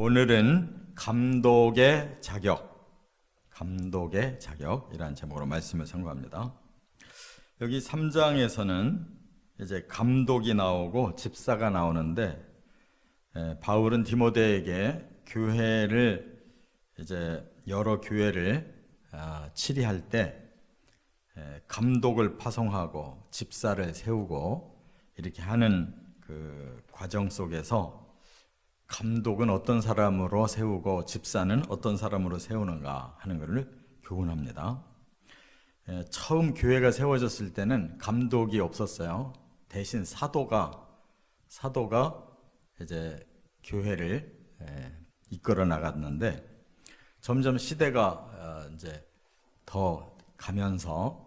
오늘은 감독의 자격, 감독의 자격이라는 제목으로 말씀을 선고합니다. 여기 3장에서는 이제 감독이 나오고 집사가 나오는데 에, 바울은 디모데에게 교회를 이제 여러 교회를 아, 치리할 때 에, 감독을 파송하고 집사를 세우고 이렇게 하는 그 과정 속에서 감독은 어떤 사람으로 세우고 집사는 어떤 사람으로 세우는가 하는 것을 교훈합니다. 에, 처음 교회가 세워졌을 때는 감독이 없었어요. 대신 사도가 사도가 이제 교회를 에, 이끌어 나갔는데 점점 시대가 어, 이제 더 가면서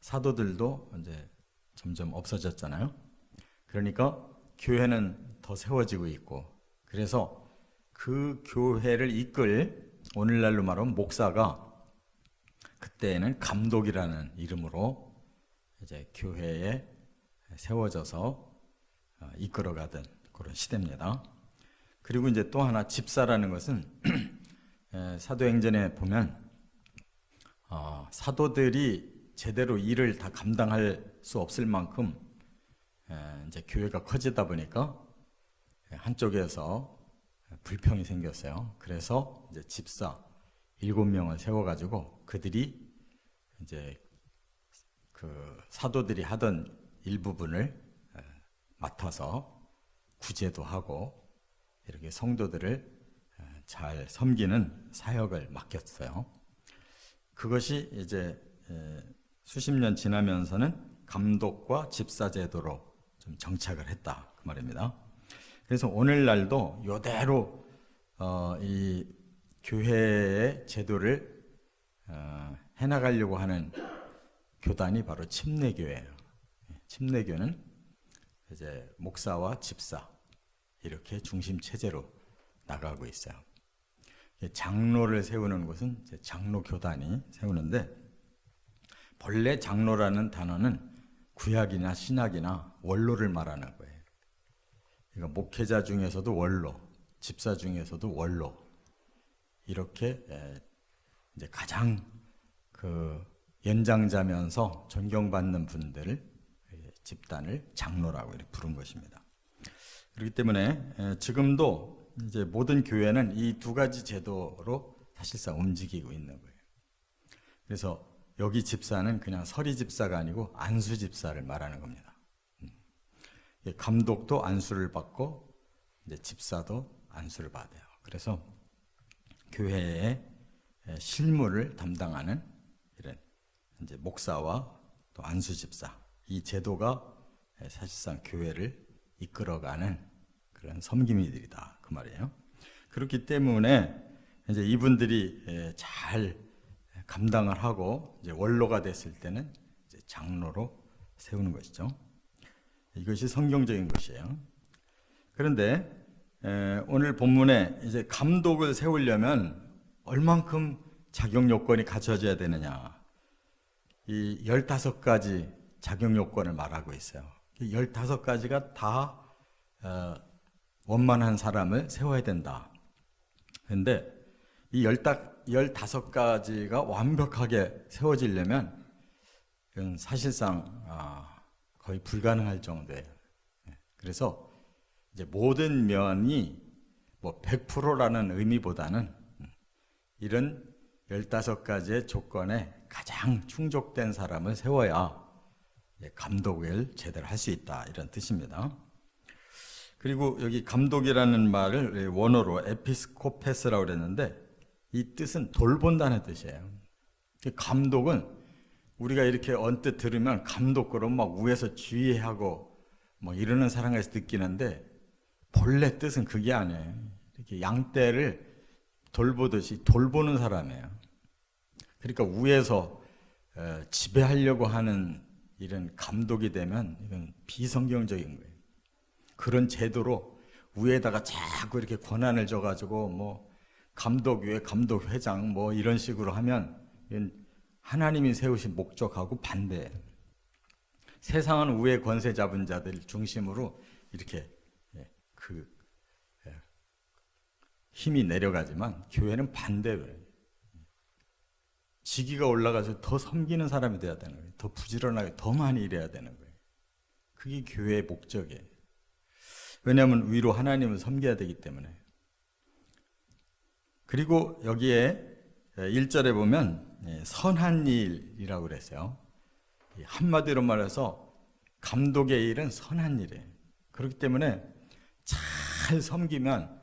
사도들도 이제 점점 없어졌잖아요. 그러니까 교회는 더 세워지고 있고 그래서 그 교회를 이끌 오늘날로 말하면 목사가 그때에는 감독이라는 이름으로 이제 교회에 세워져서 어, 이끌어가던 그런 시대입니다. 그리고 이제 또 하나 집사라는 것은 에, 사도행전에 보면 어, 사도들이 제대로 일을 다 감당할 수 없을 만큼 에, 이제 교회가 커지다 보니까 한쪽에서 불평이 생겼어요. 그래서 이제 집사 일곱 명을 세워가지고 그들이 이제 그 사도들이 하던 일부분을 에, 맡아서 구제도 하고 이렇게 성도들을 에, 잘 섬기는 사역을 맡겼어요. 그것이 이제 에, 수십 년 지나면서는 감독과 집사 제도로 좀 정착을 했다 그 말입니다. 그래서 오늘날도 이대로 어, 이 교회의 제도를 어, 해나가려고 하는 교단이 바로 침례교회예요. 침례교는 이제 목사와 집사 이렇게 중심 체제로 나가고 있어요. 장로를 세우는 곳은 장로 교단이 세우는데 본래 장로라는 단어는 구약이나 신약이나 원로를 말하는 거예요. 그러니까 목회자 중에서도 원로, 집사 중에서도 원로 이렇게 에, 이제 가장 그 연장자면서 존경받는 분들을 에, 집단을 장로라고 이렇게 부른 것입니다. 그렇기 때문에 에, 지금도 이제 모든 교회는 이 두 가지 제도로 사실상 움직이고 있는 거예요. 그래서 여기 집사는 그냥 서리 집사가 아니고 안수 집사를 말하는 겁니다. 음. 감독도 안수를 받고 이제 집사도 안수를 받아요. 그래서 교회의 실무를 담당하는 이런 이제 목사와 또 안수 집사 이 제도가 사실상 교회를 이끌어가는 그런 섬김이들이다 그 말이에요. 그렇기 때문에 이제 이분들이 잘 감당을 하고 이제 원로가 됐을 때는 이제 장로로 세우는 것이죠. 이것이 성경적인 것이에요. 그런데 에, 오늘 본문에 이제 감독을 세우려면 얼만큼 자격 요건이 갖춰져야 되느냐. 이 15가지 자격 요건을 말하고 있어요. 15가지가 다 어, 원만한 사람을 세워야 된다. 그런데 이 15가지가 완벽하게 세워지려면 사실상 아, 거의 불가능할 정도예요. 예, 그래서 이제 모든 면이 뭐 100%라는 의미보다는 이런 15가지의 조건에 가장 충족된 사람을 세워야 감독을 제대로 할 수 있다 이런 뜻입니다. 그리고 여기 감독이라는 말을 원어로 에피스코페스라고 그랬는데 이 뜻은 돌본다는 뜻이에요. 감독은 우리가 이렇게 언뜻 들으면 감독 그럼 막 위에서 주의하고 뭐 이러는 사람에서 느끼는데 본래 뜻은 그게 아니에요. 이렇게 양떼를 돌보듯이 돌보는 사람이에요. 그러니까 위에서 지배하려고 하는 이런 감독이 되면 이건 비성경적인 거예요. 그런 제도로 위에다가 자꾸 이렇게 권한을 줘가지고 뭐 감독 위에 감독 회장 뭐 이런 식으로 하면 하나님이 세우신 목적하고 반대예요. 세상은 위에 권세 잡은 자들 중심으로 이렇게 그 힘이 내려가지만 교회는 반대로. 직위가 올라가서 더 섬기는 사람이 돼야 되는 거예요. 더 부지런하게 더 많이 일해야 되는 거예요. 그게 교회의 목적이에요. 왜냐하면 위로 하나님을 섬겨야 되기 때문에. 그리고 여기에 1절에 보면 예, 선한 일이라고 그랬어요. 한마디로 말해서 감독의 일은 선한 일이에요. 그렇기 때문에 잘 섬기면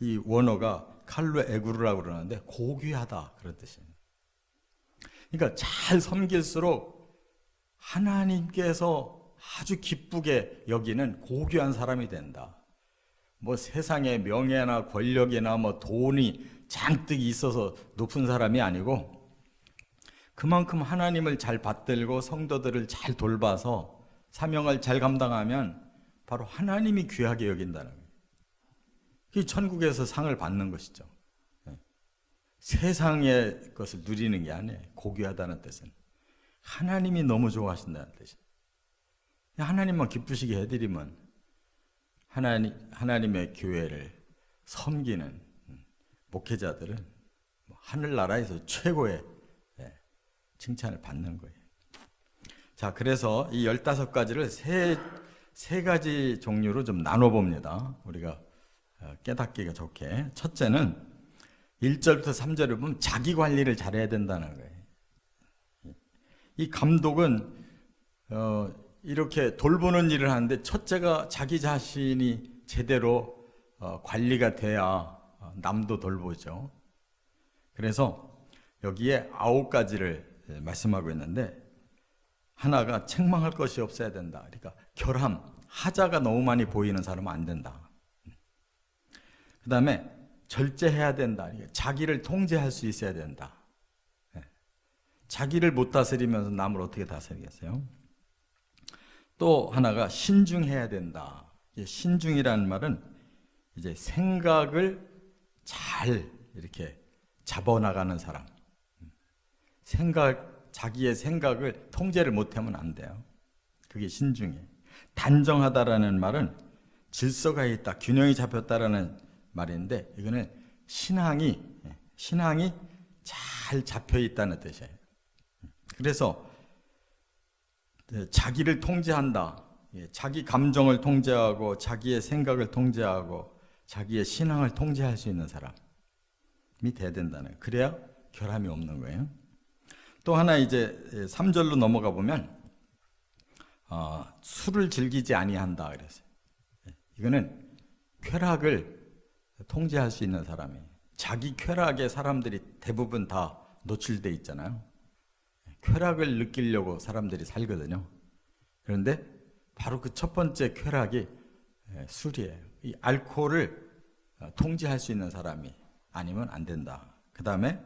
이 원어가 칼로 에구르라고 그러는데 고귀하다 그런 뜻이에요. 그러니까 잘 섬길수록 하나님께서 아주 기쁘게 여기는 고귀한 사람이 된다. 뭐 세상에 명예나 권력이나 뭐 돈이 잔뜩 있어서 높은 사람이 아니고 그만큼 하나님을 잘 받들고 성도들을 잘 돌봐서 사명을 잘 감당하면 바로 하나님이 귀하게 여긴다는 거예요. 이 천국에서 상을 받는 것이죠. 예. 세상의 것을 누리는 게 아니에요. 고귀하다는 뜻은 하나님이 너무 좋아하신다는 뜻이에요. 하나님만 기쁘시게 해드리면 하나님 하나님의 교회를 섬기는 목회자들은 뭐 하늘나라에서 최고의 예, 칭찬을 받는 거예요. 자, 그래서 이 15가지를 세, 세 가지 종류로 좀 나눠봅니다. 우리가 어, 깨닫기가 좋게. 첫째는 1절부터 3절을 보면 자기 관리를 잘해야 된다는 거예요. 이 감독은 어, 이렇게 돌보는 일을 하는데 첫째가 자기 자신이 제대로 어, 관리가 돼야 어, 남도 돌보죠. 그래서 여기에 아홉 가지를 예, 말씀하고 있는데 하나가 책망할 것이 없어야 된다. 그러니까 결함, 하자가 너무 많이 보이는 사람은 안 된다. 그 다음에 절제해야 된다. 자기를 통제할 수 있어야 된다. 예. 자기를 못 다스리면서 남을 어떻게 다스리겠어요? 또 하나가 신중해야 된다. 신중이라는 말은 이제 생각을 잘 이렇게 잡아나가는 사람. 생각, 자기의 생각을 통제를 못하면 안 돼요. 그게 신중해. 단정하다라는 말은 질서가 있다, 균형이 잡혔다라는 말인데 이거는 신앙이 신앙이 잘 잡혀 있다는 뜻이에요. 그래서 자기를 통제한다. 예, 자기 감정을 통제하고 자기의 생각을 통제하고 자기의 신앙을 통제할 수 있는 사람이 돼야 된다는. 그래야 결함이 없는 거예요. 또 하나 이제 3절로 넘어가 보면 어, 술을 즐기지 아니한다 그랬어요. 예, 이거는 쾌락을 통제할 수 있는 사람이 자기 쾌락에 사람들이 대부분 다 노출돼 있잖아요. 쾌락을 느끼려고 사람들이 살거든요. 그런데 바로 그 첫 번째 쾌락이 예, 술이에요. 이 알코올을 어, 통제할 수 있는 사람이 아니면 안 된다. 그 다음에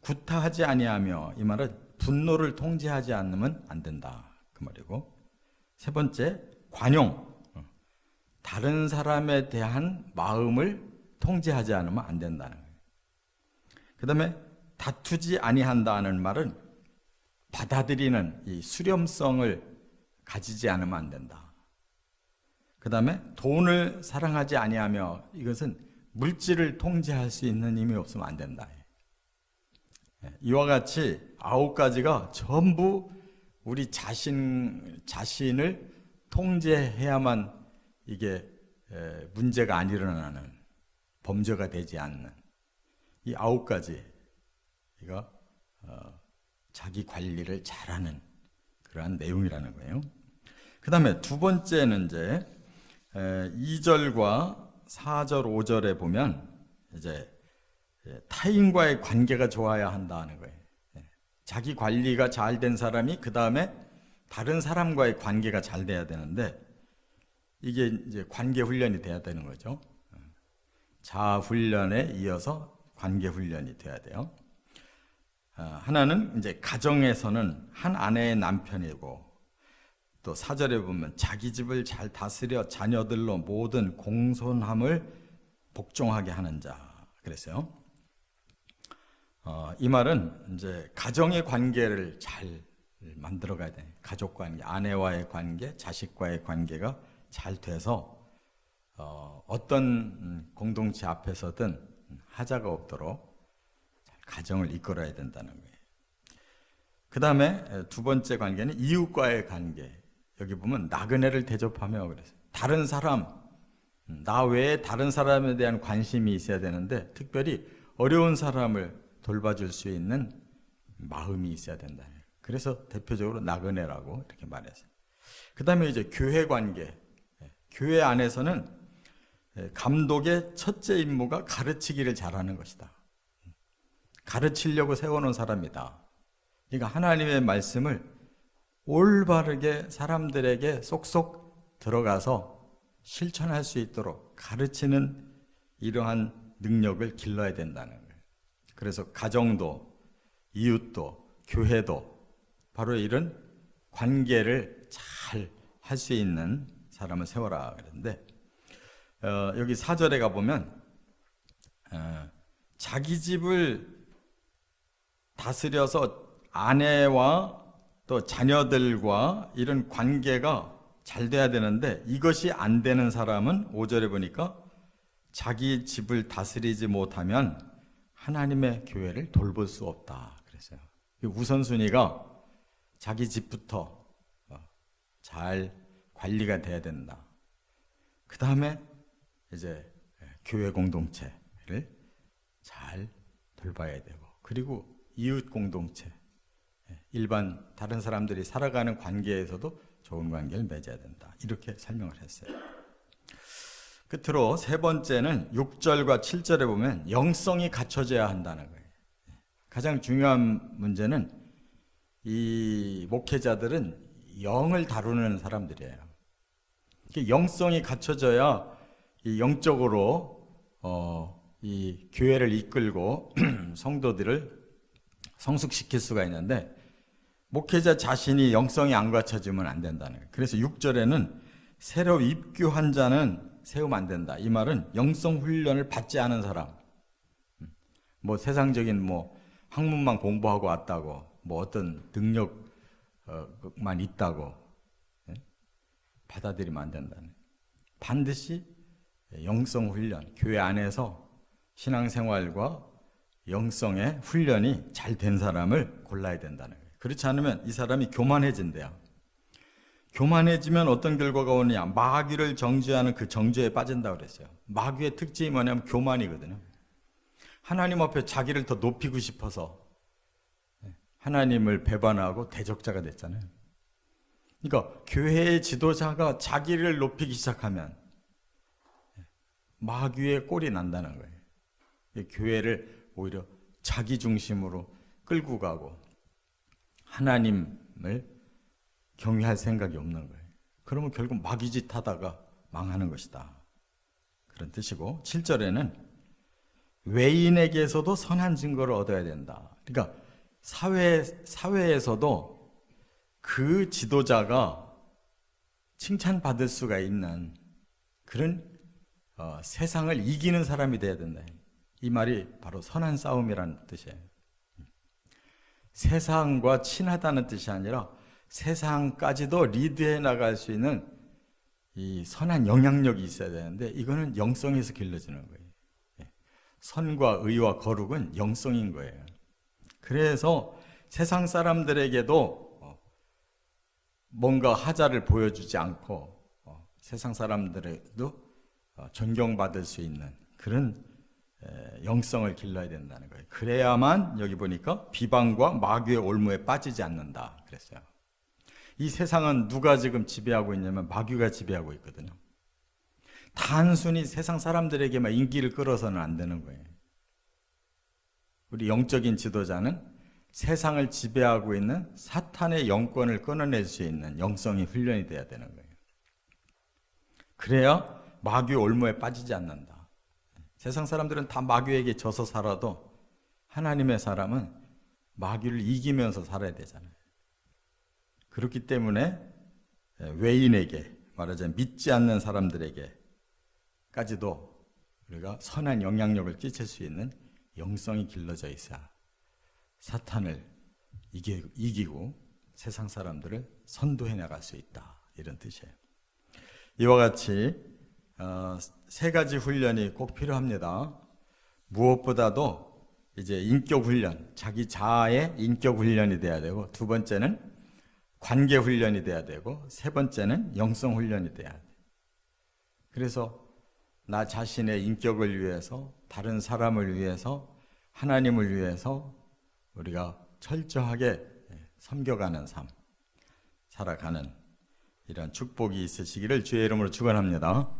구타하지 아니하며 이 말은 분노를 통제하지 않으면 안 된다. 그 말이고 세 번째 관용 어, 다른 사람에 대한 마음을 통제하지 않으면 안 된다는 거예요. 그 다음에 다투지 아니한다는 말은 받아들이는 이 수렴성을 가지지 않으면 안 된다. 그 다음에 돈을 사랑하지 아니하며 이것은 물질을 통제할 수 있는 힘이 없으면 안 된다. 예, 이와 같이 아홉 가지가 전부 우리 자신 자신을 통제해야만 이게 문제가 안 일어나는 범죄가 되지 않는 이 아홉 가지 이거 어, 자기 관리를 잘하는 그러한 내용이라는 거예요. 그 다음에 두 번째는 이제 2절과 4절, 5절에 보면 이제 타인과의 관계가 좋아야 한다는 거예요. 예. 자기 관리가 잘 된 사람이 그 다음에 다른 사람과의 관계가 잘 돼야 되는데 이게 이제 관계 훈련이 돼야 되는 거죠. 자 훈련에 이어서 관계 훈련이 돼야 돼요. 아, 하나는 이제 가정에서는 한 아내의 남편이고 또 사절에 보면 자기 집을 잘 다스려 자녀들로 모든 공손함을 복종하게 하는 자 그랬어요. 어, 이 말은 이제 가정의 관계를 잘 만들어 가야 돼. 가족 관계, 아내와의 관계, 자식과의 관계가 잘 돼서 어, 어떤 공동체 앞에서든 하자가 없도록 잘 가정을 이끌어야 된다는 거예요. 그 다음에 두 번째 관계는 이웃과의 관계. 여기 보면 나그네를 대접하며 그래서 다른 사람, 음, 나 외에 다른 사람에 대한 관심이 있어야 되는데 특별히 어려운 사람을 돌봐줄 수 있는 마음이 있어야 된다. 그래서 대표적으로 나그네라고 이렇게 말했어요. 그 다음에 이제 교회 관계. 예, 교회 안에서는 예, 감독의 첫째 임무가 가르치기를 잘하는 것이다. 가르치려고 세워놓은 사람이다. 그러니까 하나님의 말씀을 올바르게 사람들에게 쏙쏙 들어가서 실천할 수 있도록 가르치는 이러한 능력을 길러야 된다는. 그래서 가정도, 이웃도, 교회도 바로 이런 관계를 잘 할 수 있는 사람을 세워라 그랬는데 어, 여기 사절에 가 보면 어, 자기 집을 다스려서 아내와 또 자녀들과 이런 관계가 잘 돼야 되는데 이것이 안 되는 사람은 5절에 보니까 자기 집을 다스리지 못하면 하나님의 교회를 돌볼 수 없다 그랬어요. 우선순위가 자기 집부터 어, 잘 관리가 돼야 된다. 그 다음에 이제 교회 공동체를 잘 돌봐야 되고 그리고 이웃 공동체 일반 다른 사람들이 살아가는 관계에서도 좋은 관계를 맺어야 된다. 이렇게 설명을 했어요. 끝으로 세 번째는 6절과 7절에 보면 영성이 갖춰져야 한다는 거예요. 가장 중요한 문제는 이 목회자들은 영을 다루는 사람들이에요. 영성이 갖춰져야 이 영적으로 어, 이 교회를 이끌고 성도들을 성숙시킬 수가 있는데 목회자 자신이 영성이 안 갖춰지면 안 된다는 거예요. 그래서 6절에는 새로 입교한 자는 세우면 안 된다. 이 말은 영성 훈련을 받지 않은 사람, 뭐 세상적인 뭐 학문만 공부하고 왔다고, 뭐 어떤 능력만 있다고 예? 받아들이면 안 된다는. 반드시 영성 훈련, 교회 안에서 신앙생활과 영성의 훈련이 잘 된 사람을 골라야 된다는 거예요. 그렇지 않으면 이 사람이 교만해진대요. 교만해지면 어떤 결과가 오느냐? 마귀를 정죄하는 그 정죄에 빠진다 그랬어요. 마귀의 특징이 뭐냐면 교만이거든요. 하나님 앞에 자기를 더 높이고 싶어서 하나님을 배반하고 대적자가 됐잖아요. 그러니까 교회의 지도자가 자기를 높이기 시작하면 마귀의 꼴이 난다는 거예요. 교회를 오히려 자기 중심으로 끌고 가고 하나님을 경외할 생각이 없는 거예요. 그러면 결국 마귀짓 하다가 망하는 것이다. 그런 뜻이고 7절에는 외인에게서도 선한 증거를 얻어야 된다. 그러니까 사회 사회에서도 그 지도자가 칭찬받을 수가 있는 그런 어, 세상을 이기는 사람이 돼야 된다. 이 말이 바로 선한 싸움이라는 뜻이에요. 세상과 친하다는 뜻이 아니라 세상까지도 리드해 나갈 수 있는 이 선한 영향력이 있어야 되는데 이거는 영성에서 길러지는 거예요. 예. 선과 의와 거룩은 영성인 거예요. 그래서 세상 사람들에게도 어, 뭔가 하자를 보여주지 않고 어, 세상 사람들에도 어, 존경받을 수 있는 그런 영성을 길러야 된다는 거예요. 그래야만 여기 보니까 비방과 마귀의 올무에 빠지지 않는다 그랬어요. 이 세상은 누가 지금 지배하고 있냐면 마귀가 지배하고 있거든요. 단순히 세상 사람들에게만 인기를 끌어서는 안 되는 거예요. 우리 영적인 지도자는 세상을 지배하고 있는 사탄의 영권을 끊어낼 수 있는 영성이 훈련이 돼야 되는 거예요. 그래야 마귀 올무에 빠지지 않는다. 세상 사람들은 다 마귀에게 져서 살아도 하나님의 사람은 마귀를 이기면서 살아야 되잖아요. 그렇기 때문에 외인에게 말하자면 믿지 않는 사람들에게까지도 우리가 선한 영향력을 끼칠 수 있는 영성이 길러져 있어야 사탄을 이기, 이기고 세상 사람들을 선도해 나갈 수 있다. 이런 뜻이에요. 이와 같이 어, 세 가지 훈련이 꼭 필요합니다. 무엇보다도 이제 인격 훈련, 자기 자아의 인격 훈련이 돼야 되고 두 번째는 관계 훈련이 돼야 되고 세 번째는 영성 훈련이 돼야 돼. 그래서 나 자신의 인격을 위해서 다른 사람을 위해서 하나님을 위해서 우리가 철저하게 섬겨가는 삶, 살아가는 이런 축복이 있으시기를 주의 이름으로 축원합니다.